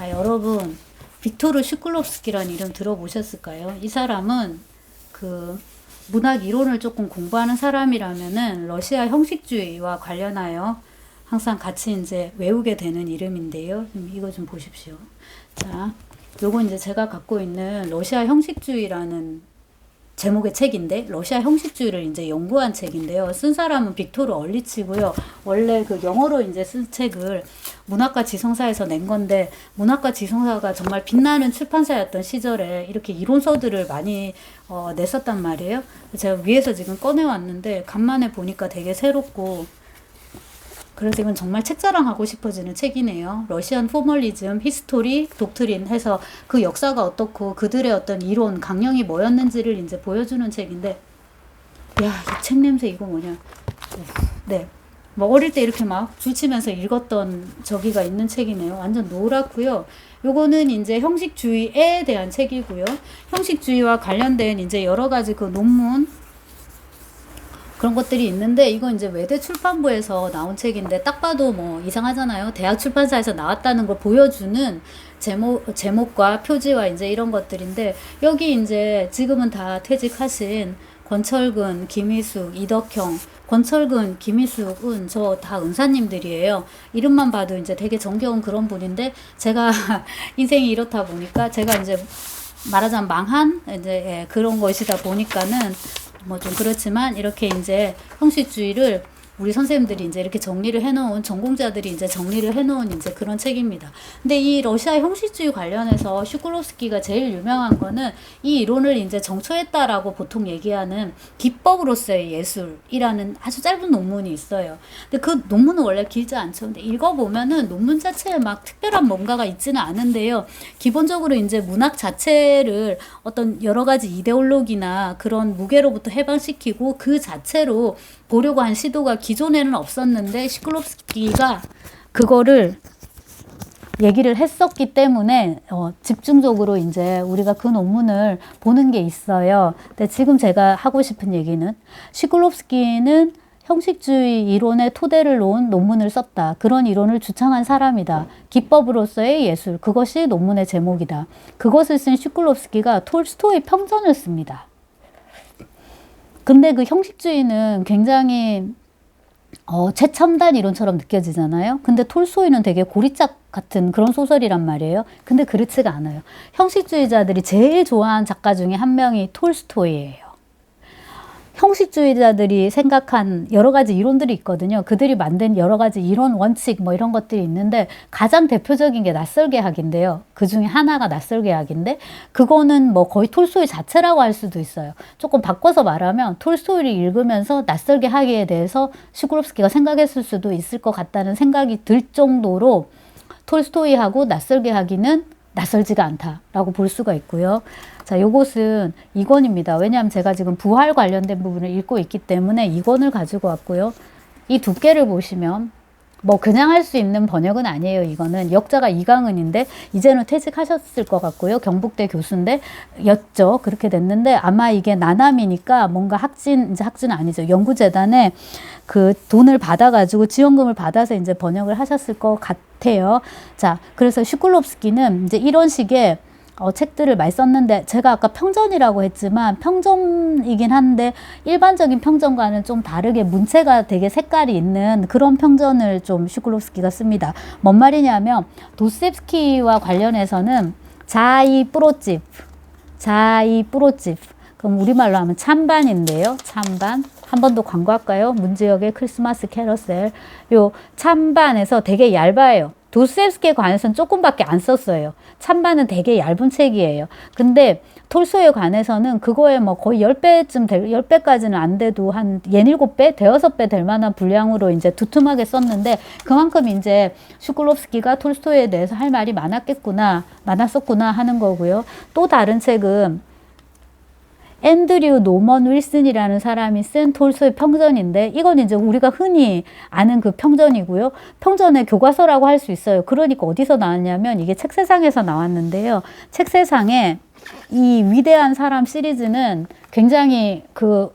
자, 여러분, 빅토르 슈클롭스키라는 이름 들어보셨을까요? 이 사람은 그 문학 이론을 조금 공부하는 사람이라면은 러시아 형식주의와 관련하여 항상 같이 이제 외우게 되는 이름인데요. 좀 이거 좀 보십시오. 자, 요거 이제 제가 갖고 있는 러시아 형식주의라는 제목의 책인데 러시아 형식주의를 이제 연구한 책인데요. 쓴 사람은 빅토르 얼리치고요. 원래 그 영어로 이제 쓴 책을 문학과 지성사에서 낸 건데 문학과 지성사가 정말 빛나는 출판사였던 시절에 이렇게 이론서들을 많이 어, 냈었단 말이에요. 제가 위에서 지금 꺼내 왔는데 간만에 보니까 되게 새롭고 그래서 이건 정말 책 자랑하고 싶어지는 책이네요. 러시안 포멀리즘, 히스토리, 독트린 해서 그 역사가 어떻고 그들의 어떤 이론, 강령이 뭐였는지를 이제 보여주는 책인데, 야, 이 책 냄새 이거 뭐냐. 네. 뭐 어릴 때 이렇게 막 줄치면서 읽었던 저기가 있는 책이네요. 완전 노랗고요. 요거는 이제 형식주의에 대한 책이고요. 형식주의와 관련된 이제 여러 가지 그 논문, 그런 것들이 있는데 이건 이제 외대 출판부에서 나온 책인데 딱 봐도 뭐 이상하잖아요. 대학 출판사에서 나왔다는 걸 보여주는 제목 제목과 표지와 이제 이런 것들인데 여기 이제 지금은 다 퇴직하신 권철근, 김희숙, 이덕형, 권철근, 김희숙은 저 다 은사님들이에요. 이름만 봐도 이제 되게 정겨운 그런 분인데 제가 인생이 이렇다 보니까 제가 이제 말하자면 망한 이제 예, 그런 것이다 보니까는 뭐 좀 그렇지만 이렇게 이제 형식주의를 우리 선생님들이 이제 이렇게 정리를 해놓은 전공자들이 이제 정리를 해놓은 이제 그런 책입니다. 근데 이 러시아 형식주의 관련해서 슈클롭스키가 제일 유명한 거는 이 이론을 이제 정초했다라고 보통 얘기하는 기법으로서의 예술이라는 아주 짧은 논문이 있어요. 근데 그 논문은 원래 길지 않죠. 근데 읽어보면은 논문 자체에 막 특별한 뭔가가 있지는 않은데요. 기본적으로 이제 문학 자체를 어떤 여러 가지 이데올로기나 그런 무게로부터 해방시키고 그 자체로 보려고 한 시도가 기 존에는 없었는데 시클롭스키가 그거를 얘기를 했었기 때문에 어, 집중적으로 이제 우리가 그 논문을 보는 게 있어요. 근데 지금 제가 하고 싶은 얘기는 시클롭스키는 형식주의 이론의 토대를 놓은 논문을 썼다. 그런 이론을 주창한 사람이다. 기법으로서의 예술. 그것이 논문의 제목이다. 그것을 쓴 시클롭스키가 톨스토이 평전을 씁니다. 근데 그 형식주의는 굉장히 어, 최첨단 이론처럼 느껴지잖아요. 근데 톨소이는 되게 고리짝 같은 그런 소설이란 말이에요. 근데 그렇지가 않아요. 형식주의자들이 제일 좋아하는 작가 중에 한 명이 톨스토이예요. 형식주의자들이 생각한 여러 가지 이론들이 있거든요. 그들이 만든 여러 가지 이론 원칙 뭐 이런 것들이 있는데 가장 대표적인 게 낯설계학인데요. 그 중에 하나가 낯설계학인데 그거는 뭐 거의 톨스토이 자체라고 할 수도 있어요. 조금 바꿔서 말하면 톨스토이를 읽으면서 낯설계학에 대해서 시구롭스키가 생각했을 수도 있을 것 같다는 생각이 들 정도로 톨스토이하고 낯설계하기는 낯설지가 않다라고 볼 수가 있고요. 자, 요것은 2권입니다. 왜냐하면 제가 지금 부활 관련된 부분을 읽고 있기 때문에 2권을 가지고 왔고요. 이 두께를 보시면 뭐 그냥 할 수 있는 번역은 아니에요. 이거는 역자가 이강은인데 이제는 퇴직하셨을 것 같고요. 경북대 교수인데 였죠. 그렇게 됐는데 아마 이게 나남이니까 뭔가 학진 이제 학진 아니죠. 연구재단에 그 돈을 받아가지고 지원금을 받아서 이제 번역을 하셨을 것 같아요. 자, 그래서 슈클롭스키는 이제 이런 식의 어, 책들을 많이 썼는데 제가 아까 평전이라고 했지만 평전이긴 한데 일반적인 평전과는 좀 다르게 문체가 되게 색깔이 있는 그런 평전을 좀 슈클롭스키가 씁니다. 뭔 말이냐면 도스옙스키와 관련해서는 자이 프로집, 자이 프로집. 그럼 우리말로 하면 찬반인데요. 찬반. 한 번 더 광고할까요? 문지역의 크리스마스 캐러셀. 요 찬반에서 되게 얇아요. 도스옙스키에 관해서는 조금밖에 안 썼어요. 찬반은 되게 얇은 책이에요. 근데 톨소에 관해서는 그거에 뭐 거의 10배쯤 될, 10배까지는 안 돼도 한 6, 7배, 대여섯 배 될 만한 분량으로 이제 두툼하게 썼는데 그만큼 이제 슈클롭스키가 톨스토이에 대해서 할 말이 많았겠구나, 많았었구나 하는 거고요. 또 다른 책은 앤드류 노먼 윌슨이라는 사람이 쓴 톨소의 평전인데 이건 이제 우리가 흔히 아는 그 평전이고요. 평전의 교과서라고 할 수 있어요. 그러니까 어디서 나왔냐면 이게 책세상에서 나왔는데요. 책세상에 이 위대한 사람 시리즈는 굉장히 그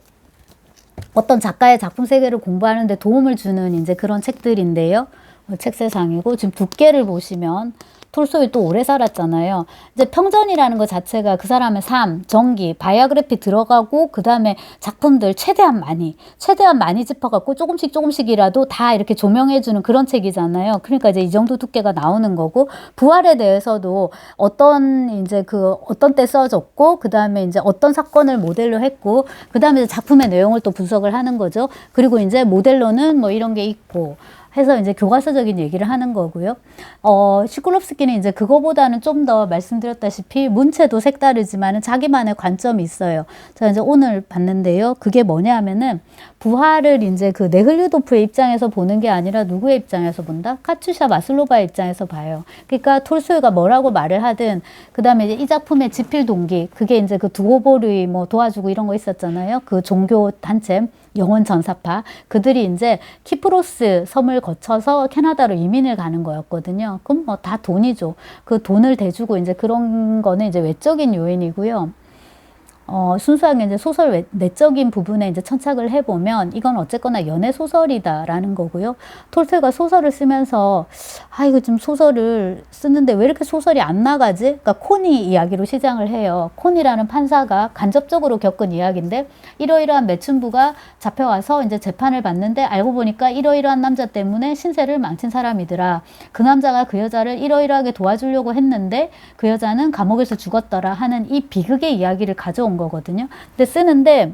어떤 작가의 작품 세계를 공부하는데 도움을 주는 이제 그런 책들인데요. 어, 책세상이고 지금 두께를 보시면 톨스토이 또 오래 살았잖아요. 이제 평전이라는 것 자체가 그 사람의 삶, 전기, 바이오그래피 들어가고 그 다음에 작품들 최대한 많이, 최대한 많이 짚어갖고 조금씩 조금씩이라도 다 이렇게 조명해주는 그런 책이잖아요. 그러니까 이제 이 정도 두께가 나오는 거고 부활에 대해서도 어떤 이제 그 어떤 때 써졌고 그 다음에 이제 어떤 사건을 모델로 했고 그 다음에 작품의 내용을 또 분석을 하는 거죠. 그리고 이제 모델로는 뭐 이런 게 있고 해서 이제 교과서적인 얘기를 하는 거고요. 어, 시클롭스키는 이제 그거보다는 좀 더 말씀드렸다시피 문체도 색다르지만은 자기만의 관점이 있어요. 자, 이제 오늘 봤는데요. 그게 뭐냐 하면은 부활을 이제 그 네글류도프의 입장에서 보는 게 아니라 누구의 입장에서 본다? 카츄샤 마슬로바의 입장에서 봐요. 그러니까 톨스토이가 뭐라고 말을 하든 그다음에 이제 이 작품의 지필 동기 그게 이제 그 두고보르이 뭐 도와주고 이런 거 있었잖아요. 그 종교 단체 영원 전사파 그들이 이제 키프로스 섬을 거쳐서 캐나다로 이민을 가는 거였거든요. 그럼 뭐 다 돈이죠. 그 돈을 대주고 이제 그런 거는 이제 외적인 요인이고요. 어, 순수하게 이제 소설 외, 내적인 부분에 이제 천착을 해보면 이건 어쨌거나 연애 소설이다라는 거고요. 톨스토이가 소설을 쓰면서 아 이거 좀 소설을 쓰는데 왜 이렇게 소설이 안 나가지? 그러니까 코니 이야기로 시작을 해요. 코니라는 판사가 간접적으로 겪은 이야기인데 이러이러한 매춘부가 잡혀와서 이제 재판을 받는데 알고 보니까 이러이러한 남자 때문에 신세를 망친 사람이더라. 그 남자가 그 여자를 이러이러하게 도와주려고 했는데 그 여자는 감옥에서 죽었더라 하는 이 비극의 이야기를 가져온 거거든요. 근데 쓰는데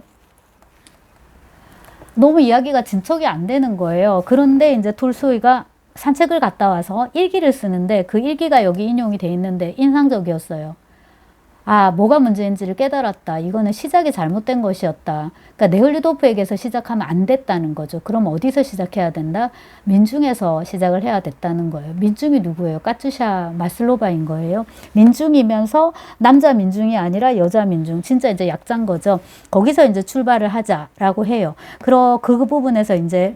너무 이야기가 진척이 안 되는 거예요. 그런데 이제 톨스토이가 산책을 갔다 와서 일기를 쓰는데 그 일기가 여기 인용이 돼 있는데 인상적이었어요. 아, 뭐가 문제인지를 깨달았다. 이거는 시작이 잘못된 것이었다. 그러니까 네올리도프에게서 시작하면 안 됐다는 거죠. 그럼 어디서 시작해야 된다? 민중에서 시작을 해야 됐다는 거예요. 민중이 누구예요? 까투샤 마슬로바인 거예요. 민중이면서 남자 민중이 아니라 여자 민중. 진짜 이제 약자인 거죠. 거기서 이제 출발을 하자라고 해요. 그러 그 부분에서 이제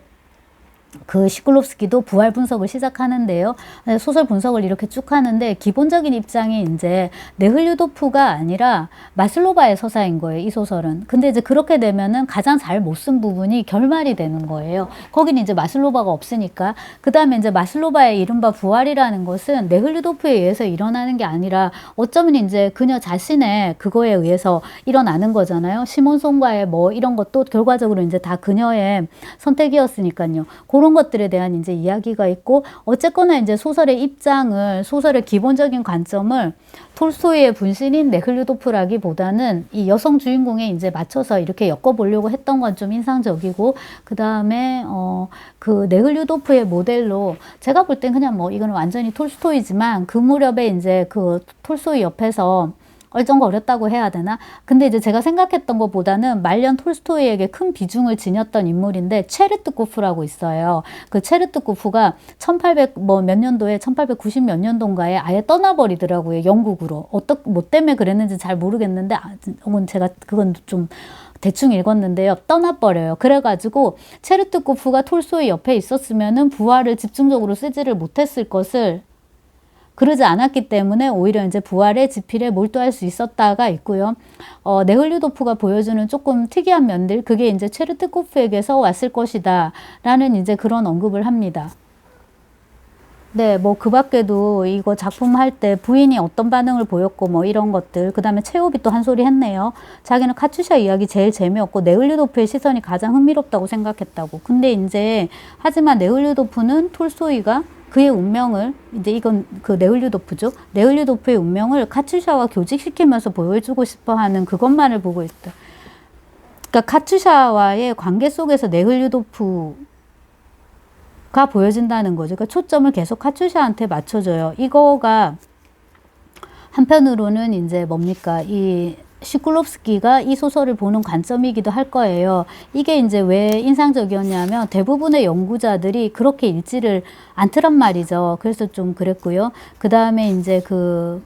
그 시클롭스키도 부활 분석을 시작하는데요. 네, 소설 분석을 이렇게 쭉 하는데 기본적인 입장이 이제 네흘류도프가 아니라 마슬로바의 서사인 거예요. 이 소설은. 근데 이제 그렇게 되면은 가장 잘 못 쓴 부분이 결말이 되는 거예요. 거기는 이제 마슬로바가 없으니까. 그 다음에 이제 마슬로바의 이른바 부활이라는 것은 네흘류도프에 의해서 일어나는 게 아니라 어쩌면 이제 그녀 자신의 그거에 의해서 일어나는 거잖아요. 시몬송과의 뭐 이런 것도 결과적으로 이제 다 그녀의 선택이었으니까요. 그런 것들에 대한 이제 이야기가 있고 어쨌거나 이제 소설의 입장을 소설의 기본적인 관점을 톨스토이의 분신인 네클류도프라기보다는 이 여성 주인공에 이제 맞춰서 이렇게 엮어보려고 했던 건 좀 인상적이고 그 다음에 어그 네글류도프의 모델로 제가 볼 땐 그냥 뭐 이거는 완전히 톨스토이지만 그 무렵에 이제 그 톨스토이 옆에서 얼쩡거렸다고 해야 되나? 근데 이제 제가 생각했던 것보다는 말년 톨스토이에게 큰 비중을 지녔던 인물인데 체르트코프라고 있어요. 그 체르트코프가 1800뭐 몇 년도에 1890 몇 년도인가에 아예 떠나버리더라고요. 영국으로. 어떻 뭐 때문에 그랬는지 잘 모르겠는데 아, 제가 그건 좀 대충 읽었는데요. 떠나버려요. 그래가지고 체르트코프가 톨스토이 옆에 있었으면은 부활을 집중적으로 쓰지를 못했을 것을 그러지 않았기 때문에 오히려 이제 부활의 지필에 몰두할 수 있었다가 있고요. 어, 네흘류도프가 보여주는 조금 특이한 면들, 그게 이제 체르트코프에게서 왔을 것이다. 라는 이제 그런 언급을 합니다. 네, 뭐 그 밖에도 이거 작품 할 때 부인이 어떤 반응을 보였고 뭐 이런 것들. 그 다음에 체홉이 또한 소리 했네요. 자기는 카츄샤 이야기 제일 재미없고 네흘류도프의 시선이 가장 흥미롭다고 생각했다고. 근데 이제 하지만 네흘류도프는 톨소이가 그의 운명을 이제 이건 그 네흘류도프죠. 네흘류도프의 운명을 카츄샤와 교직시키면서 보여주고 싶어하는 그것만을 보고 있다. 그러니까 카츄샤와의 관계 속에서 네흘류도프 가 보여진다는 거죠. 그러니까 초점을 계속 카츄샤한테 맞춰줘요. 이거가 한편으로는 이제 뭡니까 이 시클롭스키가 이 소설을 보는 관점이기도 할 거예요. 이게 이제 왜 인상적이었냐면 대부분의 연구자들이 그렇게 읽지를 않더란 말이죠. 그래서 좀 그랬고요. 그 다음에 이제 그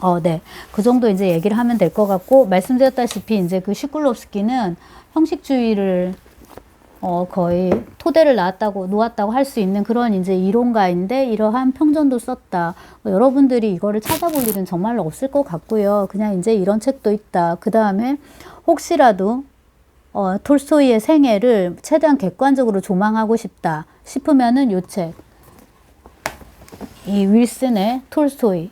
어, 네. 그 정도 이제 얘기를 하면 될 것 같고, 말씀드렸다시피 이제 그 시클롭스키는 형식주의를 어, 거의 토대를 놨다고, 놓았다고 할 수 있는 그런 이제 이론가인데, 이러한 평전도 썼다. 뭐 여러분들이 이거를 찾아볼 일은 정말로 없을 것 같고요. 그냥 이제 이런 책도 있다. 그 다음에 혹시라도, 어, 톨스토이의 생애를 최대한 객관적으로 조망하고 싶다 싶으면은 요 책. 이 윌슨의 톨스토이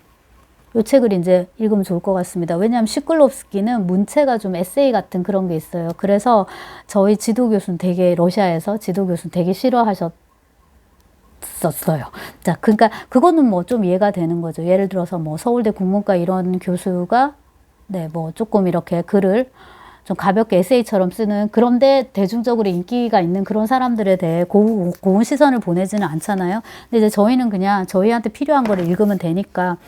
이 책을 이제 읽으면 좋을 것 같습니다. 왜냐하면 시클롭스키는 문체가 좀 에세이 같은 그런 게 있어요. 그래서 저희 지도 교수는 되게 러시아에서 지도 교수는 되게 싫어하셨. 썼어요. 자, 그러니까 그거는 뭐 좀 이해가 되는 거죠. 예를 들어서 뭐 서울대 국문과 이런 교수가 네, 뭐 조금 이렇게 글을 좀 가볍게 에세이처럼 쓰는 그런데 대중적으로 인기가 있는 그런 사람들에 대해 고, 고운 시선을 보내지는 않잖아요. 근데 이제 저희는 그냥 저희한테 필요한 거를 읽으면 되니까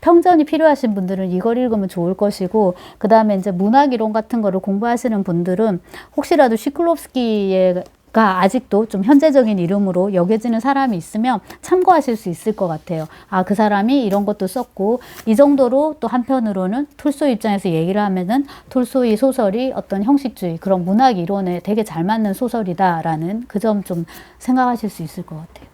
평전이 필요하신 분들은 이걸 읽으면 좋을 것이고 그 다음에 이제 문학 이론 같은 거를 공부하시는 분들은 혹시라도 시클롭스키의 가 아직도 좀 현재적인 이름으로 여겨지는 사람이 있으면 참고하실 수 있을 것 같아요. 아, 그 사람이 이런 것도 썼고, 이 정도로 또 한편으로는 톨소이 입장에서 얘기를 하면은 톨소이 소설이 어떤 형식주의, 그런 문학 이론에 되게 잘 맞는 소설이다라는 그 점 좀 생각하실 수 있을 것 같아요.